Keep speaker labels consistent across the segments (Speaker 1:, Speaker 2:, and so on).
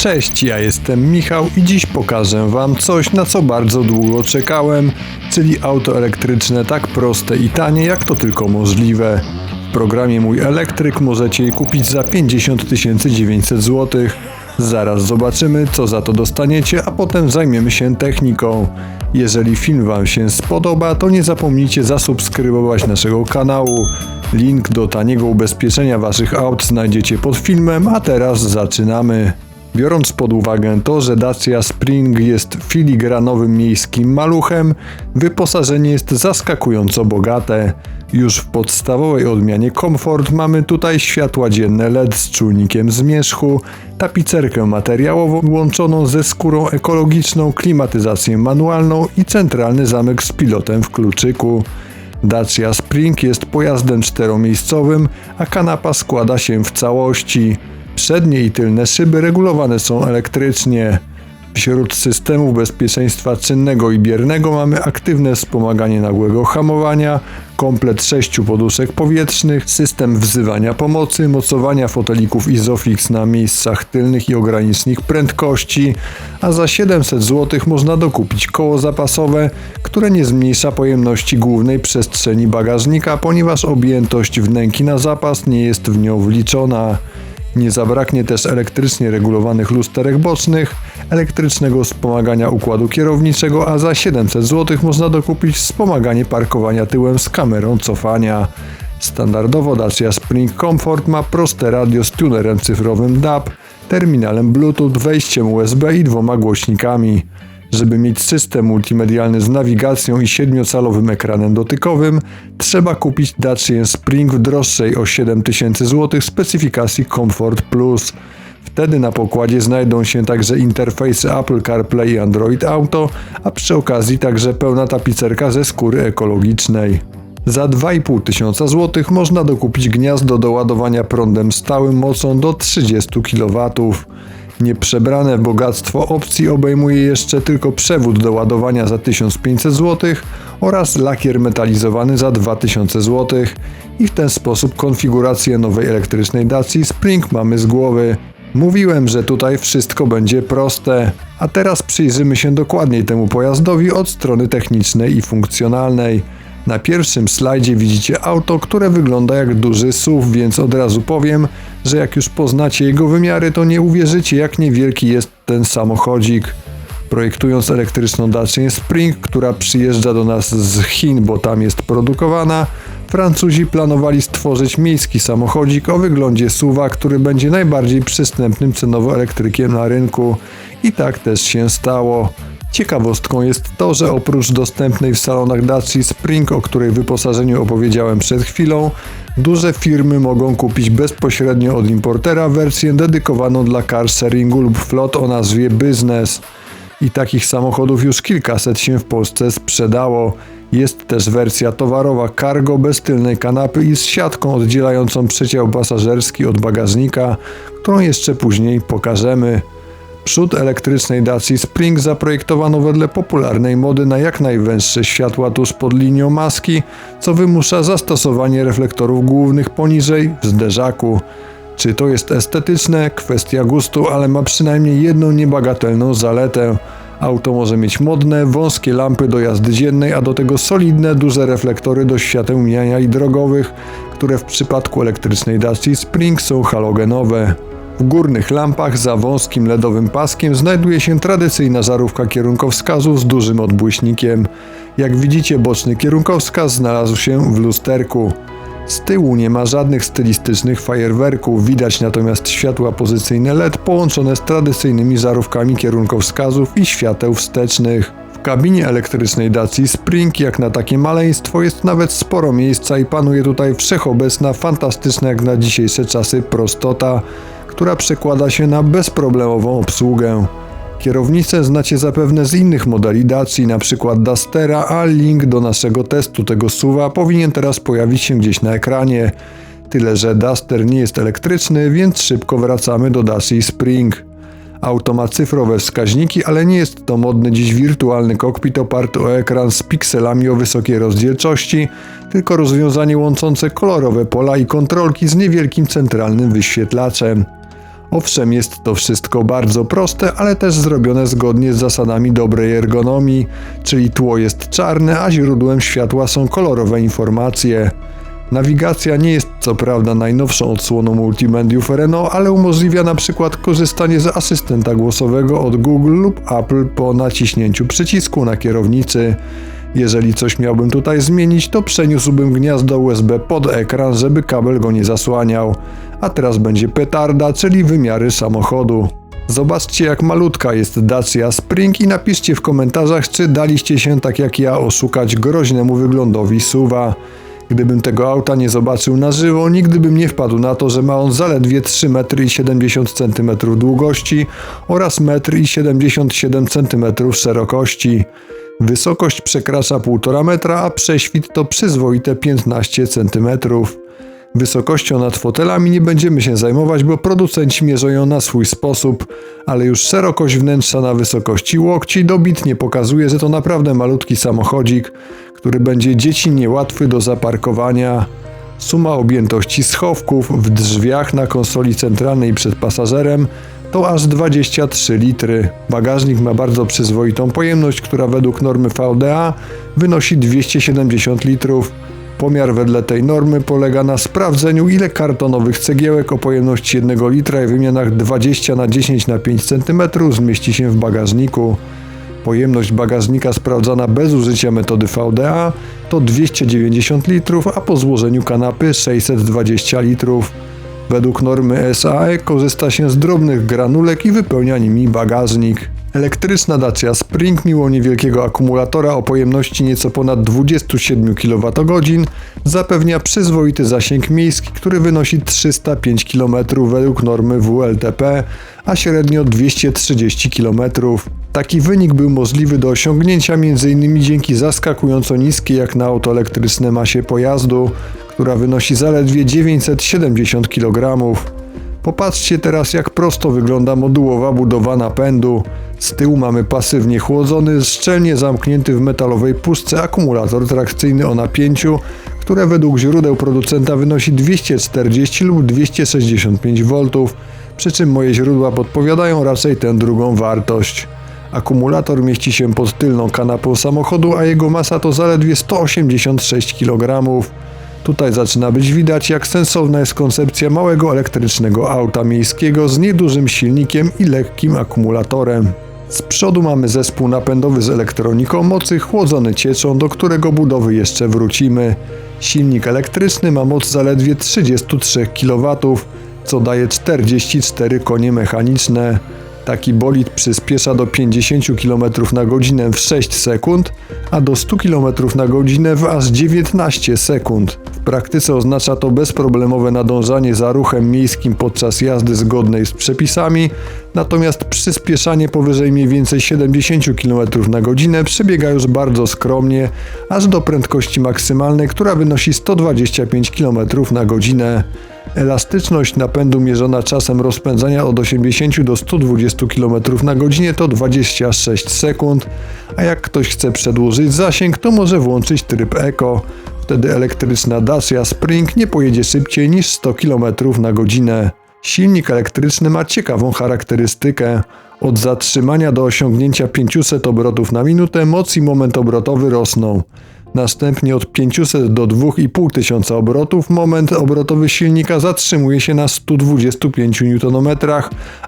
Speaker 1: Cześć, ja jestem Michał i dziś pokażę Wam coś, na co bardzo długo czekałem, czyli auto elektryczne tak proste i tanie, jak to tylko możliwe. W programie Mój Elektryk możecie je kupić za 50 900 zł. Zaraz zobaczymy, co za to dostaniecie, a potem zajmiemy się techniką. Jeżeli film Wam się spodoba, to nie zapomnijcie zasubskrybować naszego kanału. Link do taniego ubezpieczenia Waszych aut znajdziecie pod filmem, a teraz zaczynamy. Biorąc pod uwagę to, że Dacia Spring jest filigranowym miejskim maluchem, wyposażenie jest zaskakująco bogate. Już w podstawowej odmianie Comfort mamy tutaj światła dzienne LED z czujnikiem zmierzchu, tapicerkę materiałową łączoną ze skórą ekologiczną, klimatyzację manualną i centralny zamek z pilotem w kluczyku. Dacia Spring jest pojazdem czteromiejscowym, a kanapa składa się w całości. Przednie i tylne szyby regulowane są elektrycznie. Wśród systemów bezpieczeństwa czynnego i biernego mamy aktywne wspomaganie nagłego hamowania, komplet sześciu poduszek powietrznych, system wzywania pomocy, mocowania fotelików Isofix na miejscach tylnych i ogranicznych prędkości, a za 700 zł można dokupić koło zapasowe, które nie zmniejsza pojemności głównej przestrzeni bagażnika, ponieważ objętość wnęki na zapas nie jest w nią wliczona. Nie zabraknie też elektrycznie regulowanych lusterek bocznych, elektrycznego wspomagania układu kierowniczego, a za 700 zł można dokupić wspomaganie parkowania tyłem z kamerą cofania. Standardowo Dacia Spring Comfort ma proste radio z tunerem cyfrowym DAB, terminalem Bluetooth, wejściem USB i dwoma głośnikami. Żeby mieć system multimedialny z nawigacją i 7-calowym ekranem dotykowym, trzeba kupić Dacia Spring w droższej o 7000 zł specyfikacji Comfort Plus. Wtedy na pokładzie znajdą się także interfejsy Apple CarPlay i Android Auto, a przy okazji także pełna tapicerka ze skóry ekologicznej. Za 2,5 tysiąca złotych można dokupić gniazdo do ładowania prądem stałym mocą do 30 kW. Nieprzebrane bogactwo opcji obejmuje jeszcze tylko przewód do ładowania za 1500 zł oraz lakier metalizowany za 2000 zł i w ten sposób konfigurację nowej elektrycznej Dacia Spring mamy z głowy. Mówiłem, że tutaj wszystko będzie proste, a teraz przyjrzymy się dokładniej temu pojazdowi od strony technicznej i funkcjonalnej. Na pierwszym slajdzie widzicie auto, które wygląda jak duży SUV, więc od razu powiem, że jak już poznacie jego wymiary, to nie uwierzycie jak niewielki jest ten samochodzik. Projektując elektryczną Dacia Spring, która przyjeżdża do nas z Chin, bo tam jest produkowana, Francuzi planowali stworzyć miejski samochodzik o wyglądzie SUVa, który będzie najbardziej przystępnym cenowo elektrykiem na rynku. I tak też się stało. Ciekawostką jest to, że oprócz dostępnej w salonach Dacia Spring, o której wyposażeniu opowiedziałem przed chwilą, duże firmy mogą kupić bezpośrednio od importera wersję dedykowaną dla car sharingu lub flot o nazwie Business. I takich samochodów już kilkaset się w Polsce sprzedało. Jest też wersja towarowa cargo bez tylnej kanapy i z siatką oddzielającą przeciał pasażerski od bagażnika, którą jeszcze później pokażemy. Przód elektrycznej Dacia Spring zaprojektowano wedle popularnej mody na jak najwęższe światła tuż pod linią maski, co wymusza zastosowanie reflektorów głównych poniżej w zderzaku. Czy to jest estetyczne? Kwestia gustu, ale ma przynajmniej jedną niebagatelną zaletę. Auto może mieć modne, wąskie lampy do jazdy dziennej, a do tego solidne, duże reflektory do świateł mijania i drogowych, które w przypadku elektrycznej Dacia Spring są halogenowe. W górnych lampach za wąskim LEDowym paskiem znajduje się tradycyjna żarówka kierunkowskazów z dużym odbłyśnikiem. Jak widzicie boczny kierunkowskaz znalazł się w lusterku. Z tyłu nie ma żadnych stylistycznych fajerwerków, widać natomiast światła pozycyjne LED połączone z tradycyjnymi żarówkami kierunkowskazów i świateł wstecznych. W kabinie elektrycznej Dacia Spring jak na takie maleństwo jest nawet sporo miejsca i panuje tutaj wszechobecna, fantastyczna jak na dzisiejsze czasy prostota która przekłada się na bezproblemową obsługę. Kierownicę znacie zapewne z innych modeli Dacia, np. Dustera, a link do naszego testu tego suwa powinien teraz pojawić się gdzieś na ekranie. Tyle, że Duster nie jest elektryczny, więc szybko wracamy do Dacia Spring. Auto ma cyfrowe wskaźniki, ale nie jest to modny dziś wirtualny kokpit oparty o ekran z pikselami o wysokiej rozdzielczości, tylko rozwiązanie łączące kolorowe pola i kontrolki z niewielkim centralnym wyświetlaczem. Owszem, jest to wszystko bardzo proste, ale też zrobione zgodnie z zasadami dobrej ergonomii, czyli tło jest czarne, a źródłem światła są kolorowe informacje. Nawigacja nie jest co prawda najnowszą odsłoną multimediów Renault, ale umożliwia na przykład korzystanie z asystenta głosowego od Google lub Apple po naciśnięciu przycisku na kierownicy. Jeżeli coś miałbym tutaj zmienić, to przeniósłbym gniazdo USB pod ekran, żeby kabel go nie zasłaniał. A teraz będzie petarda, czyli wymiary samochodu. Zobaczcie jak malutka jest Dacia Spring i napiszcie w komentarzach, czy daliście się tak jak ja oszukać groźnemu wyglądowi SUVa. Gdybym tego auta nie zobaczył na żywo, nigdy bym nie wpadł na to, że ma on zaledwie 3,70 m długości oraz 1,77 m szerokości. Wysokość przekracza 1,5 metra, a prześwit to przyzwoite 15 cm. Wysokością nad fotelami nie będziemy się zajmować, bo producenci mierzą ją na swój sposób, ale już szerokość wnętrza na wysokości łokci dobitnie pokazuje, że to naprawdę malutki samochodzik, który będzie dziecinnie łatwy do zaparkowania. Suma objętości schowków w drzwiach na konsoli centralnej przed pasażerem to aż 23 litry. Bagażnik ma bardzo przyzwoitą pojemność, która według normy VDA wynosi 270 litrów. Pomiar wedle tej normy polega na sprawdzeniu, ile kartonowych cegiełek o pojemności 1 litra i wymianach 20 na 10 na 5 cm zmieści się w bagażniku. Pojemność bagażnika sprawdzana bez użycia metody VDA to 290 litrów, a po złożeniu kanapy 620 litrów. Według normy SAE korzysta się z drobnych granulek i wypełnia nimi bagażnik. Elektryczna Dacia Spring mimo niewielkiego akumulatora o pojemności nieco ponad 27 kWh zapewnia przyzwoity zasięg miejski, który wynosi 305 km według normy WLTP, a średnio 230 km. Taki wynik był możliwy do osiągnięcia m.in. dzięki zaskakująco niskiej jak na auto elektryczne masie pojazdu, która wynosi zaledwie 970 kg. Popatrzcie teraz jak prosto wygląda modułowa budowa napędu. Z tyłu mamy pasywnie chłodzony, szczelnie zamknięty w metalowej puszce akumulator trakcyjny o napięciu, które według źródeł producenta wynosi 240 lub 265 V, przy czym moje źródła podpowiadają raczej tę drugą wartość. Akumulator mieści się pod tylną kanapą samochodu, a jego masa to zaledwie 186 kg. Tutaj zaczyna być widać, jak sensowna jest koncepcja małego elektrycznego auta miejskiego z niedużym silnikiem i lekkim akumulatorem. Z przodu mamy zespół napędowy z elektroniką mocy chłodzony cieczą, do którego budowy jeszcze wrócimy. Silnik elektryczny ma moc zaledwie 33 kW, co daje 44 konie mechaniczne. Taki bolid przyspiesza do 50 km na godzinę w 6 sekund, a do 100 km na godzinę w aż 19 sekund. W praktyce oznacza to bezproblemowe nadążanie za ruchem miejskim podczas jazdy zgodnej z przepisami, natomiast przyspieszanie powyżej mniej więcej 70 km na godzinę przebiega już bardzo skromnie, aż do prędkości maksymalnej, która wynosi 125 km na godzinę. Elastyczność napędu mierzona czasem rozpędzania od 80 do 120 km na godzinę to 26 sekund, a jak ktoś chce przedłużyć zasięg, to może włączyć tryb Eco. Wtedy elektryczna Dacia Spring nie pojedzie szybciej niż 100 km na godzinę. Silnik elektryczny ma ciekawą charakterystykę. Od zatrzymania do osiągnięcia 500 obrotów na minutę moc i moment obrotowy rosną. Następnie od 500 do 2500 obrotów moment obrotowy silnika zatrzymuje się na 125 Nm,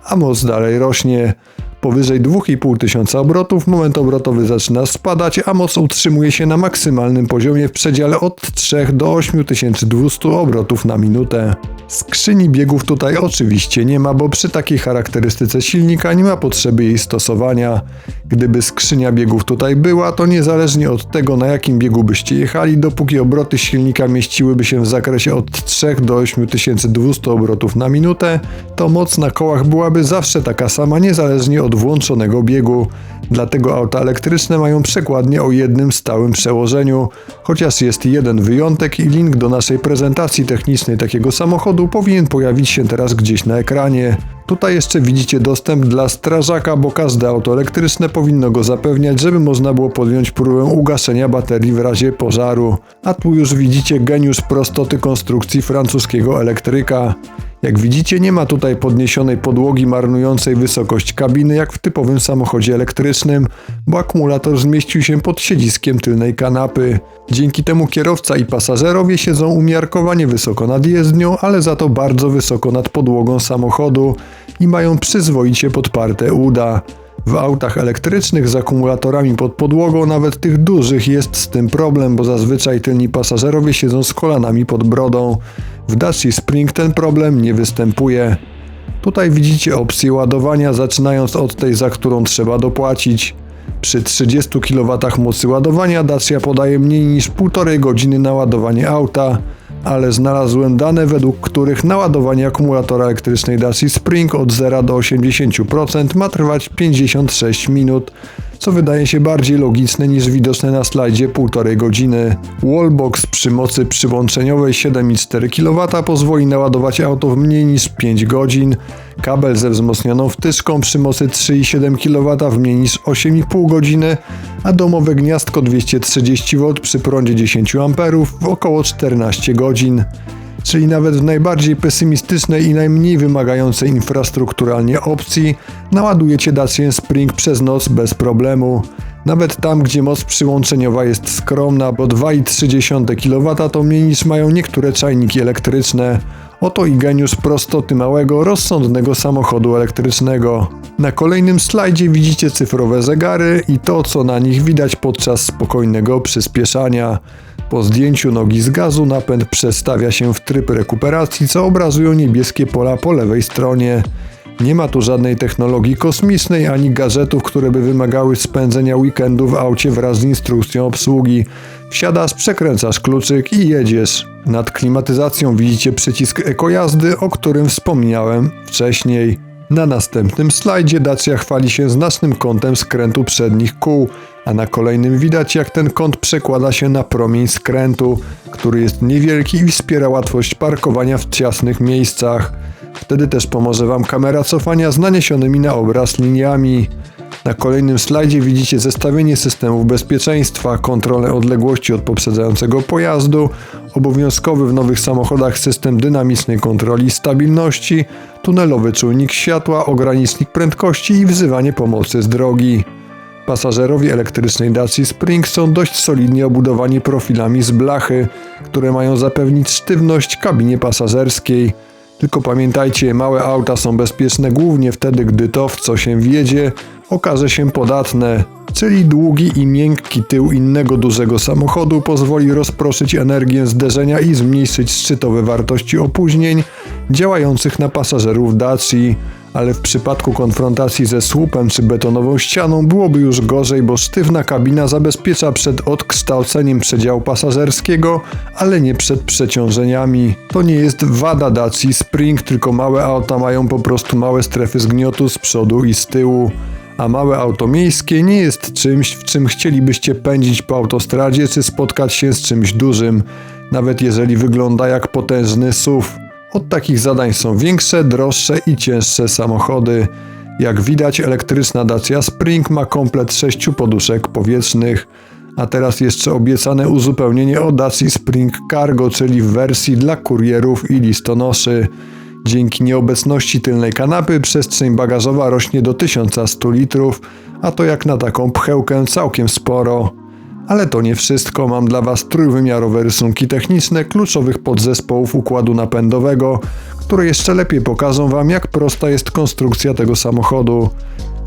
Speaker 1: a moc dalej rośnie. Powyżej 2500 obrotów moment obrotowy zaczyna spadać, a moc utrzymuje się na maksymalnym poziomie w przedziale od 3 do 8200 obrotów na minutę. Skrzyni biegów tutaj oczywiście nie ma, bo przy takiej charakterystyce silnika nie ma potrzeby jej stosowania. Gdyby skrzynia biegów tutaj była, to niezależnie od tego na jakim biegu byście jechali, dopóki obroty silnika mieściłyby się w zakresie od 3 do 8200 obrotów na minutę, to moc na kołach byłaby zawsze taka sama, niezależnie od włączonego biegu. Dlatego auta elektryczne mają przekładnie o jednym stałym przełożeniu, chociaż jest jeden wyjątek i link do naszej prezentacji technicznej takiego samochodu powinien pojawić się teraz gdzieś na ekranie. Tutaj jeszcze widzicie dostęp dla strażaka, bo każde auto elektryczne powinno go zapewniać, żeby można było podjąć próbę ugaszenia baterii w razie pożaru. A tu już widzicie geniusz prostoty konstrukcji francuskiego elektryka. Jak widzicie, nie ma tutaj podniesionej podłogi marnującej wysokość kabiny, jak w typowym samochodzie elektrycznym, bo akumulator zmieścił się pod siedziskiem tylnej kanapy. Dzięki temu kierowca i pasażerowie siedzą umiarkowanie wysoko nad jezdnią, ale za to bardzo wysoko nad podłogą samochodu i mają przyzwoicie podparte uda. W autach elektrycznych z akumulatorami pod podłogą, nawet tych dużych, jest z tym problem, bo zazwyczaj tylni pasażerowie siedzą z kolanami pod brodą. W Dacia Spring ten problem nie występuje. Tutaj widzicie opcję ładowania, zaczynając od tej, za którą trzeba dopłacić. Przy 30 kW mocy ładowania Dacia podaje mniej niż 1,5 godziny na ładowanie auta, ale znalazłem dane, według których naładowanie akumulatora elektrycznej Dacia Spring od 0 do 80% ma trwać 56 minut, co wydaje się bardziej logiczne niż widoczne na slajdzie 1,5 godziny. Wallbox przy mocy przyłączeniowej 7,4 kW pozwoli naładować auto w mniej niż 5 godzin. Kabel ze wzmocnioną wtyczką przy mocy 3,7 kW w mniej niż 8,5 godziny, a domowe gniazdko 230V przy prądzie 10 A w około 14 godzin czyli nawet w najbardziej pesymistycznej i najmniej wymagającej infrastrukturalnie opcji, naładujecie Dacia Spring przez noc bez problemu. Nawet tam, gdzie moc przyłączeniowa jest skromna, bo 2,3 kW to mniej niż mają niektóre czajniki elektryczne. Oto i geniusz prostoty małego, rozsądnego samochodu elektrycznego. Na kolejnym slajdzie widzicie cyfrowe zegary i to, co na nich widać podczas spokojnego przyspieszania. Po zdjęciu nogi z gazu napęd przestawia się w tryb rekuperacji, co obrazują niebieskie pola po lewej stronie. Nie ma tu żadnej technologii kosmicznej ani gadżetów, które by wymagały spędzenia weekendu w aucie wraz z instrukcją obsługi. Wsiadasz, przekręcasz kluczyk i jedziesz. Nad klimatyzacją widzicie przycisk ekojazdy, o którym wspomniałem wcześniej. Na następnym slajdzie Dacia chwali się znacznym kątem skrętu przednich kół, a na kolejnym widać jak ten kąt przekłada się na promień skrętu, który jest niewielki i wspiera łatwość parkowania w ciasnych miejscach. Wtedy też pomoże Wam kamera cofania z naniesionymi na obraz liniami. Na kolejnym slajdzie widzicie zestawienie systemów bezpieczeństwa, kontrolę odległości od poprzedzającego pojazdu, obowiązkowy w nowych samochodach system dynamicznej kontroli stabilności, tunelowy czujnik światła, ogranicznik prędkości i wzywanie pomocy z drogi. Pasażerowie elektrycznej Dacia Spring są dość solidnie obudowani profilami z blachy, które mają zapewnić sztywność kabinie pasażerskiej. Tylko pamiętajcie, małe auta są bezpieczne głównie wtedy, gdy to, w co się wjedzie, okaże się podatne, czyli długi i miękki tył innego dużego samochodu pozwoli rozproszyć energię zderzenia i zmniejszyć szczytowe wartości opóźnień działających na pasażerów Daci ale w przypadku konfrontacji ze słupem czy betonową ścianą byłoby już gorzej, bo sztywna kabina zabezpiecza przed odkształceniem przedziału pasażerskiego, ale nie przed przeciążeniami. To nie jest wada Daci Spring, tylko małe auta mają po prostu małe strefy zgniotu z przodu i z tyłu. A małe auto miejskie nie jest czymś, w czym chcielibyście pędzić po autostradzie czy spotkać się z czymś dużym, nawet jeżeli wygląda jak potężny SUV. Od takich zadań są większe, droższe i cięższe samochody. Jak widać, elektryczna Dacia Spring ma komplet sześciu poduszek powietrznych. A teraz jeszcze obiecane uzupełnienie o Dacia Spring Cargo, czyli w wersji dla kurierów i listonoszy. Dzięki nieobecności tylnej kanapy przestrzeń bagażowa rośnie do 1100 litrów, a to jak na taką pchełkę całkiem sporo. Ale to nie wszystko. Mam dla Was trójwymiarowe rysunki techniczne kluczowych podzespołów układu napędowego, które jeszcze lepiej pokażą Wam, jak prosta jest konstrukcja tego samochodu.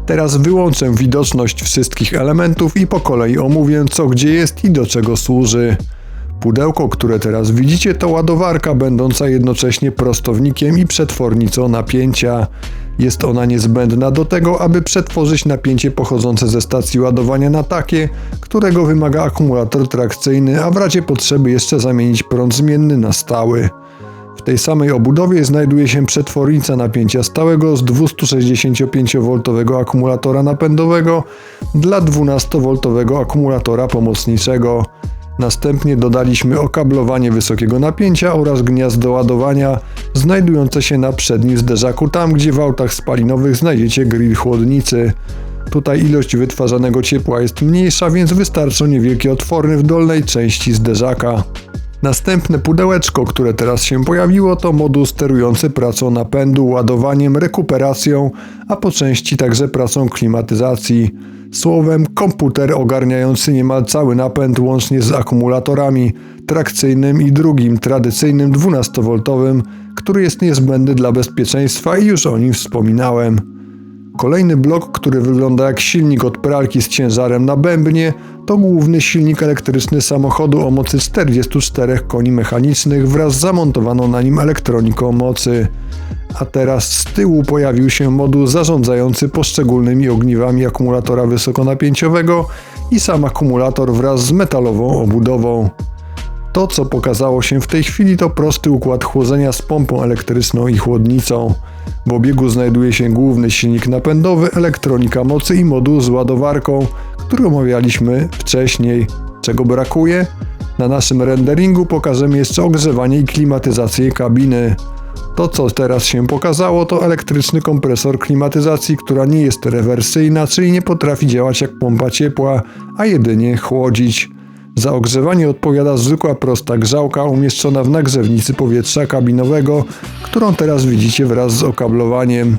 Speaker 1: Teraz wyłączę widoczność wszystkich elementów i po kolei omówię, co gdzie jest i do czego służy. Pudełko, które teraz widzicie, to ładowarka będąca jednocześnie prostownikiem i przetwornicą napięcia. Jest ona niezbędna do tego, aby przetworzyć napięcie pochodzące ze stacji ładowania na takie, którego wymaga akumulator trakcyjny, a w razie potrzeby jeszcze zamienić prąd zmienny na stały. W tej samej obudowie znajduje się przetwornica napięcia stałego z 265V akumulatora napędowego dla 12V akumulatora pomocniczego. Następnie dodaliśmy okablowanie wysokiego napięcia oraz gniazdo ładowania znajdujące się na przednim zderzaku, tam gdzie w autach spalinowych znajdziecie grill chłodnicy. Tutaj ilość wytwarzanego ciepła jest mniejsza, więc wystarczą niewielkie otwory w dolnej części zderzaka. Następne pudełeczko, które teraz się pojawiło, to moduł sterujący pracą napędu, ładowaniem, rekuperacją, a po części także pracą klimatyzacji. Słowem, komputer ogarniający niemal cały napęd łącznie z akumulatorami, trakcyjnym i drugim, tradycyjnym 12V, który jest niezbędny dla bezpieczeństwa i już o nim wspominałem. Kolejny blok, który wygląda jak silnik od pralki z ciężarem na bębnie, to główny silnik elektryczny samochodu o mocy 44 koni mechanicznych wraz z zamontowaną na nim elektroniką mocy. A teraz z tyłu pojawił się moduł zarządzający poszczególnymi ogniwami akumulatora wysokonapięciowego i sam akumulator wraz z metalową obudową. To, co pokazało się w tej chwili, to prosty układ chłodzenia z pompą elektryczną i chłodnicą. W obiegu znajduje się główny silnik napędowy, elektronika mocy i moduł z ładowarką, który omawialiśmy wcześniej. Czego brakuje? Na naszym renderingu pokażemy jeszcze ogrzewanie i klimatyzację kabiny. To, co teraz się pokazało, to elektryczny kompresor klimatyzacji, która nie jest rewersyjna, czyli nie potrafi działać jak pompa ciepła, a jedynie chłodzić. Za ogrzewanie odpowiada zwykła prosta grzałka umieszczona w nagrzewnicy powietrza kabinowego, którą teraz widzicie wraz z okablowaniem.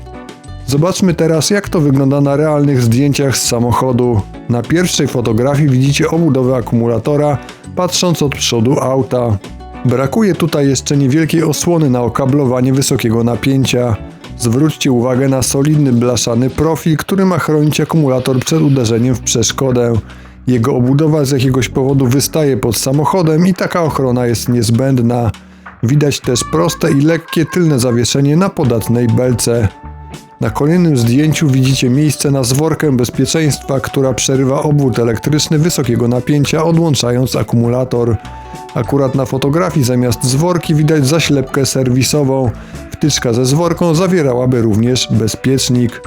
Speaker 1: Zobaczmy teraz jak to wygląda na realnych zdjęciach z samochodu. Na pierwszej fotografii widzicie obudowę akumulatora patrząc od przodu auta. Brakuje tutaj jeszcze niewielkiej osłony na okablowanie wysokiego napięcia. Zwróćcie uwagę na solidny blaszany profil, który ma chronić akumulator przed uderzeniem w przeszkodę. Jego obudowa z jakiegoś powodu wystaje pod samochodem i taka ochrona jest niezbędna. Widać też proste i lekkie tylne zawieszenie na podatnej belce. Na kolejnym zdjęciu widzicie miejsce na zworkę bezpieczeństwa, która przerywa obwód elektryczny wysokiego napięcia, odłączając akumulator. Akurat na fotografii zamiast zworki widać zaślepkę serwisową. Wtyczka ze zworką zawierałaby również bezpiecznik.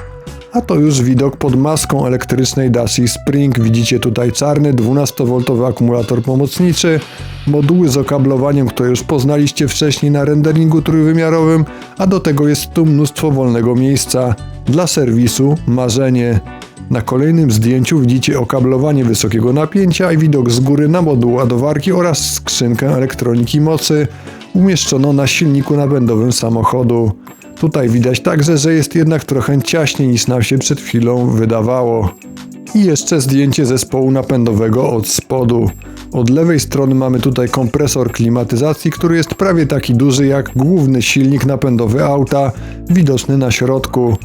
Speaker 1: A to już widok pod maską elektrycznej Dacia Spring. Widzicie tutaj czarny 12V akumulator pomocniczy, moduły z okablowaniem, które już poznaliście wcześniej na renderingu trójwymiarowym, a do tego jest tu mnóstwo wolnego miejsca. Dla serwisu marzenie. Na kolejnym zdjęciu widzicie okablowanie wysokiego napięcia i widok z góry na moduł ładowarki oraz skrzynkę elektroniki mocy umieszczoną na silniku napędowym samochodu. Tutaj widać także, że jest jednak trochę ciaśniej niż nam się przed chwilą wydawało. I jeszcze zdjęcie zespołu napędowego od spodu. Od lewej strony mamy tutaj kompresor klimatyzacji, który jest prawie taki duży jak główny silnik napędowy auta, widoczny na środku.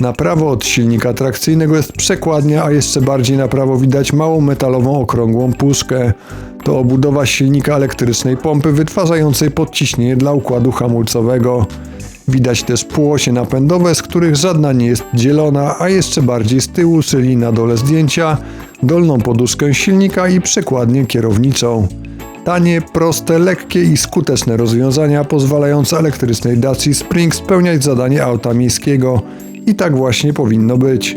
Speaker 1: Na prawo od silnika trakcyjnego jest przekładnia, a jeszcze bardziej na prawo widać małą metalową okrągłą puszkę. To obudowa silnika elektrycznej pompy wytwarzającej podciśnienie dla układu hamulcowego. Widać też półosie napędowe, z których żadna nie jest dzielona, a jeszcze bardziej z tyłu, czyli na dole zdjęcia, dolną poduszkę silnika i przekładnię kierowniczą. Tanie, proste, lekkie i skuteczne rozwiązania pozwalające elektrycznej Dacia Spring spełniać zadanie auta miejskiego. I tak właśnie powinno być.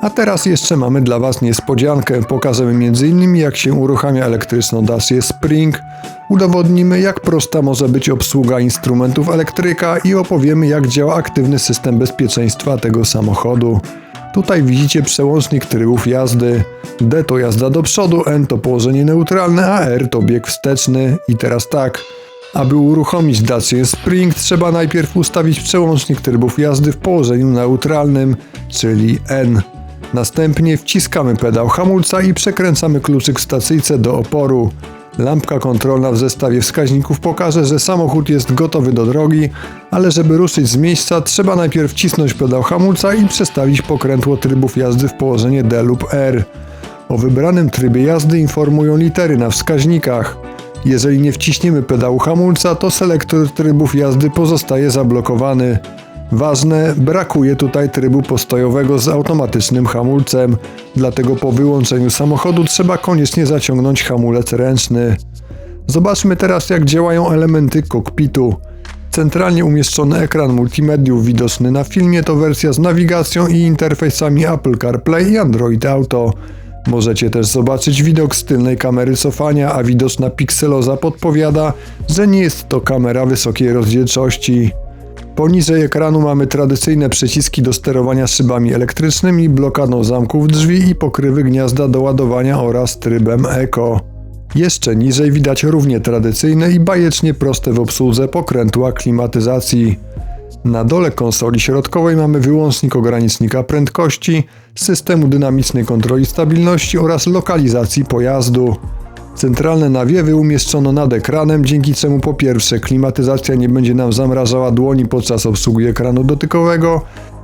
Speaker 1: A teraz jeszcze mamy dla Was niespodziankę. Pokażemy m.in. jak się uruchamia elektryczną Dacia Spring, udowodnimy jak prosta może być obsługa instrumentów elektryka i opowiemy jak działa aktywny system bezpieczeństwa tego samochodu. Tutaj widzicie przełącznik trybów jazdy. D to jazda do przodu, N to położenie neutralne, a R to bieg wsteczny. I teraz tak. Aby uruchomić Dacia Spring trzeba najpierw ustawić przełącznik trybów jazdy w położeniu neutralnym, czyli N. Następnie wciskamy pedał hamulca i przekręcamy kluczyk w stacyjce do oporu. Lampka kontrolna w zestawie wskaźników pokaże, że samochód jest gotowy do drogi, ale żeby ruszyć z miejsca trzeba najpierw wcisnąć pedał hamulca i przestawić pokrętło trybów jazdy w położenie D lub R. O wybranym trybie jazdy informują litery na wskaźnikach. Jeżeli nie wciśniemy pedału hamulca, to selektor trybów jazdy pozostaje zablokowany. Ważne, brakuje tutaj trybu postojowego z automatycznym hamulcem, dlatego po wyłączeniu samochodu trzeba koniecznie zaciągnąć hamulec ręczny. Zobaczmy teraz jak działają elementy kokpitu. Centralnie umieszczony ekran multimediów widoczny na filmie to wersja z nawigacją i interfejsami Apple CarPlay i Android Auto. Możecie też zobaczyć widok z tylnej kamery cofania, a widoczna pikseloza podpowiada, że nie jest to kamera wysokiej rozdzielczości. Poniżej ekranu mamy tradycyjne przyciski do sterowania szybami elektrycznymi, blokadą zamków drzwi i pokrywy gniazda do ładowania oraz trybem Eco. Jeszcze niżej widać równie tradycyjne i bajecznie proste w obsłudze pokrętła klimatyzacji. Na dole konsoli środkowej mamy wyłącznik ogranicznika prędkości, systemu dynamicznej kontroli stabilności oraz lokalizacji pojazdu. Centralne nawiewy umieszczono nad ekranem, dzięki czemu po pierwsze klimatyzacja nie będzie nam zamrażała dłoni podczas obsługi ekranu dotykowego,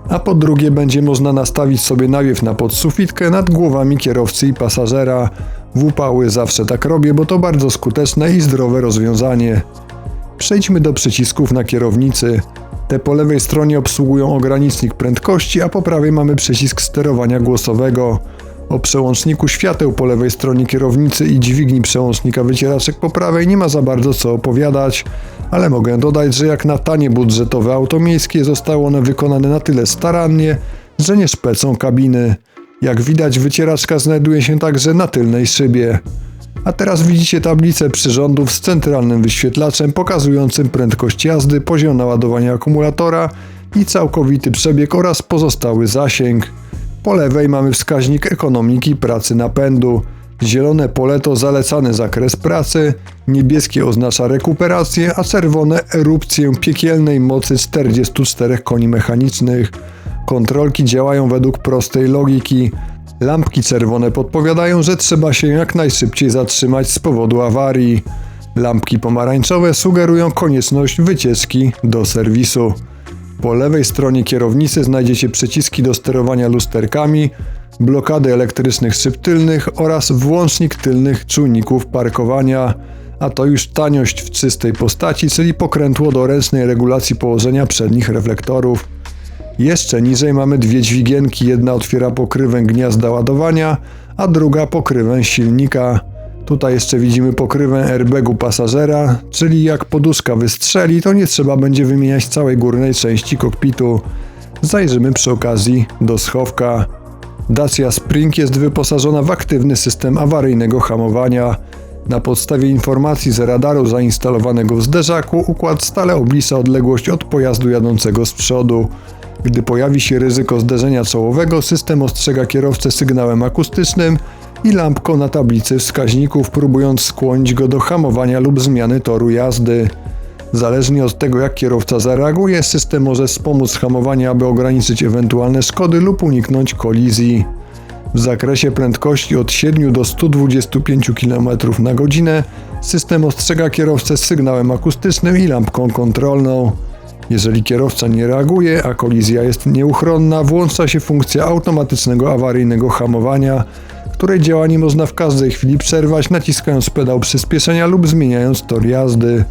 Speaker 1: a po drugie będzie można nastawić sobie nawiew na podsufitkę nad głowami kierowcy i pasażera. W upały zawsze tak robię, bo to bardzo skuteczne i zdrowe rozwiązanie. Przejdźmy do przycisków na kierownicy. Te po lewej stronie obsługują ogranicznik prędkości, a po prawej mamy przycisk sterowania głosowego. O przełączniku świateł po lewej stronie kierownicy i dźwigni przełącznika wycieraczek po prawej nie ma za bardzo co opowiadać, ale mogę dodać, że jak na tanie budżetowe auto miejskie zostały one wykonane na tyle starannie, że nie szpecą kabiny. Jak widać wycieraczka znajduje się także na tylnej szybie. A teraz widzicie tablicę przyrządów z centralnym wyświetlaczem pokazującym prędkość jazdy, poziom naładowania akumulatora i całkowity przebieg oraz pozostały zasięg. Po lewej mamy wskaźnik ekonomiki pracy napędu. Zielone pole to zalecany zakres pracy, niebieskie oznacza rekuperację, a czerwone erupcję piekielnej mocy 44 koni mechanicznych. Kontrolki działają według prostej logiki. Lampki czerwone podpowiadają, że trzeba się jak najszybciej zatrzymać z powodu awarii. Lampki pomarańczowe sugerują konieczność wycieczki do serwisu. Po lewej stronie kierownicy znajdziecie przyciski do sterowania lusterkami, blokady elektrycznych szyb tylnych oraz włącznik tylnych czujników parkowania, a to już taniość w czystej postaci, czyli pokrętło do ręcznej regulacji położenia przednich reflektorów. Jeszcze niżej mamy dwie dźwigienki, jedna otwiera pokrywę gniazda ładowania, a druga pokrywę silnika. Tutaj jeszcze widzimy pokrywę airbagu pasażera, czyli jak poduszka wystrzeli, to nie trzeba będzie wymieniać całej górnej części kokpitu. Zajrzymy przy okazji do schowka. Dacia Spring jest wyposażona w aktywny system awaryjnego hamowania. Na podstawie informacji z radaru zainstalowanego w zderzaku układ stale oblicza odległość od pojazdu jadącego z przodu. Gdy pojawi się ryzyko zderzenia czołowego, system ostrzega kierowcę sygnałem akustycznym i lampką na tablicy wskaźników, próbując skłonić go do hamowania lub zmiany toru jazdy. Zależnie od tego, jak kierowca zareaguje, system może wspomóc hamowanie, aby ograniczyć ewentualne szkody lub uniknąć kolizji. W zakresie prędkości od 7 do 125 km na godzinę system ostrzega kierowcę sygnałem akustycznym i lampką kontrolną. Jeżeli kierowca nie reaguje, a kolizja jest nieuchronna, włącza się funkcja automatycznego awaryjnego hamowania, której działanie można w każdej chwili przerwać naciskając pedał przyspieszenia lub zmieniając tor jazdy.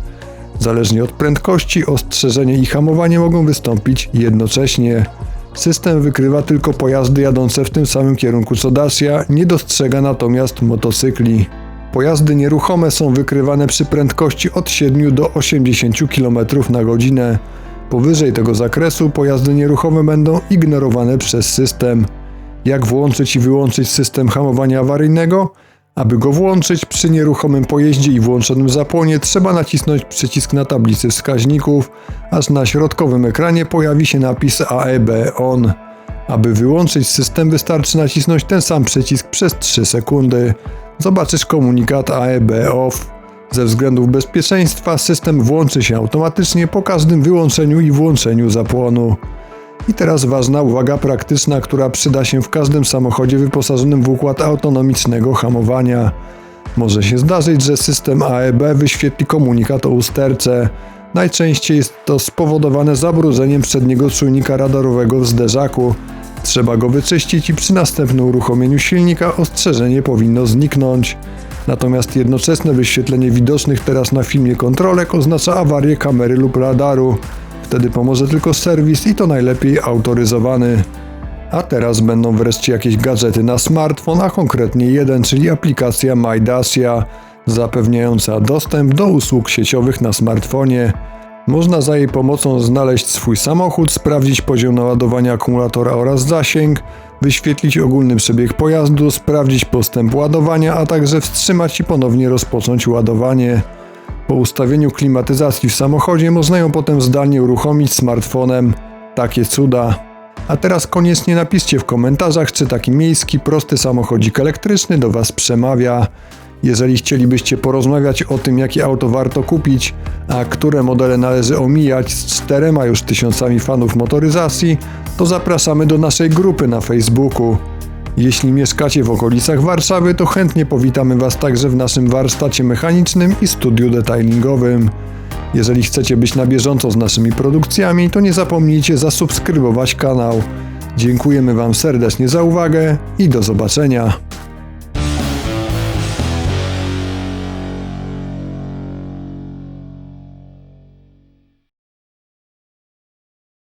Speaker 1: Zależnie od prędkości, ostrzeżenie i hamowanie mogą wystąpić jednocześnie. System wykrywa tylko pojazdy jadące w tym samym kierunku co Dacia, nie dostrzega natomiast motocykli. Pojazdy nieruchome są wykrywane przy prędkości od 7 do 80 km na godzinę. Powyżej tego zakresu pojazdy nieruchome będą ignorowane przez system. Jak włączyć i wyłączyć system hamowania awaryjnego? Aby go włączyć przy nieruchomym pojeździe i włączonym zapłonie trzeba nacisnąć przycisk na tablicy wskaźników, aż na środkowym ekranie pojawi się napis AEB ON. Aby wyłączyć system wystarczy nacisnąć ten sam przycisk przez 3 sekundy. Zobaczysz komunikat AEB OFF. Ze względów bezpieczeństwa system włączy się automatycznie po każdym wyłączeniu i włączeniu zapłonu. I teraz ważna uwaga praktyczna, która przyda się w każdym samochodzie wyposażonym w układ autonomicznego hamowania. Może się zdarzyć, że system AEB wyświetli komunikat o usterce. Najczęściej jest to spowodowane zabrudzeniem przedniego czujnika radarowego w zderzaku. Trzeba go wyczyścić i przy następnym uruchomieniu silnika ostrzeżenie powinno zniknąć. Natomiast jednoczesne wyświetlenie widocznych teraz na filmie kontrolek oznacza awarię kamery lub radaru. Wtedy pomoże tylko serwis i to najlepiej autoryzowany. A teraz będą wreszcie jakieś gadżety na smartfon, a konkretnie jeden, czyli aplikacja My Dacia, zapewniająca dostęp do usług sieciowych na smartfonie. Można za jej pomocą znaleźć swój samochód, sprawdzić poziom naładowania akumulatora oraz zasięg, wyświetlić ogólny przebieg pojazdu, sprawdzić postęp ładowania, a także wstrzymać i ponownie rozpocząć ładowanie. Po ustawieniu klimatyzacji w samochodzie można ją potem zdalnie uruchomić smartfonem. Takie cuda. A teraz koniecznie napiszcie w komentarzach, czy taki miejski, prosty samochodzik elektryczny do Was przemawia. Jeżeli chcielibyście porozmawiać o tym, jakie auto warto kupić, a które modele należy omijać z czterema już tysiącami fanów motoryzacji, to zapraszamy do naszej grupy na Facebooku. Jeśli mieszkacie w okolicach Warszawy, to chętnie powitamy Was także w naszym warsztacie mechanicznym i studiu detailingowym. Jeżeli chcecie być na bieżąco z naszymi produkcjami, to nie zapomnijcie zasubskrybować kanał. Dziękujemy Wam serdecznie za uwagę i do zobaczenia.